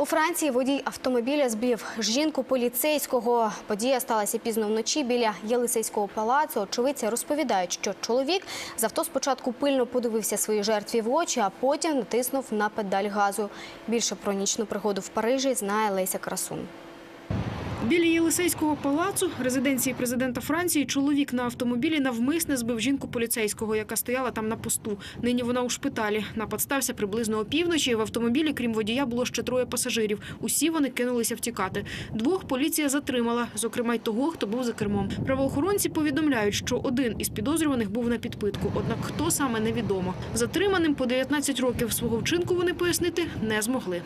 У Франції водій автомобіля збив жінку поліцейського. Подія сталася пізно вночі біля Єлисейського палацу. Очевидці розповідають, що чоловік з авто спочатку пильно подивився своїй жертві в очі, а потім натиснув на педаль газу. Більше про нічну пригоду в Парижі знає Леся Красун. Біля Єлисейського палацу, резиденції президента Франції, чоловік на автомобілі навмисне збив жінку поліцейського, яка стояла там на посту. Нині вона у шпиталі. Напад стався приблизно опівночі. В автомобілі, крім водія, було ще троє пасажирів. Усі вони кинулися втікати. Двох поліція затримала, зокрема й того, хто був за кермом. Правоохоронці повідомляють, що один із підозрюваних був на підпитку. Однак хто саме невідомо. Затриманим по 19 років свого вчинку вони пояснити не змогли.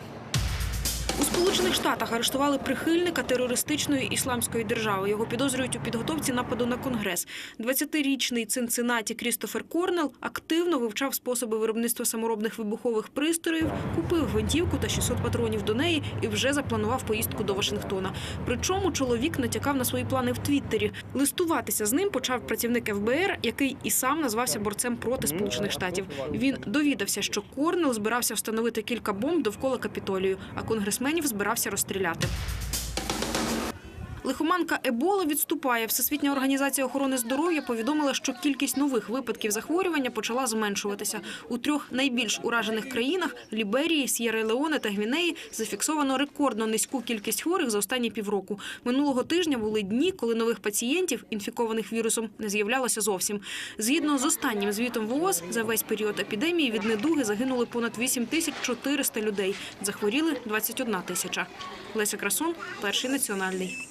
У Сполучених Штатах арештували прихильника терористичної ісламської держави. Його підозрюють у підготовці нападу на конгрес. 20-річний Цинциннаті Крістофер Корнел активно вивчав способи виробництва саморобних вибухових пристроїв, купив гвинтівку та 600 патронів до неї і вже запланував поїздку до Вашингтона. Причому чоловік натякав на свої плани в Твіттері. Листуватися з ним почав працівник ФБР, який і сам назвався борцем проти Сполучених Штатів. Він довідався, що Корнел збирався встановити кілька бомб довкола капітолію, а конгресменів збирався розстріляти. Лихоманка Ебола відступає. Всесвітня організація охорони здоров'я повідомила, що кількість нових випадків захворювання почала зменшуватися. У трьох найбільш уражених країнах Ліберії, С'єра-Леоне та Гвінеї зафіксовано рекордно низьку кількість хворих за останні півроку. Минулого тижня були дні, коли нових пацієнтів, інфікованих вірусом, не з'являлося зовсім. Згідно з останнім звітом ВООЗ, за весь період епідемії від недуги загинули понад 8400 людей. Захворіли 21 тисяча. Леся Красун, перший національний.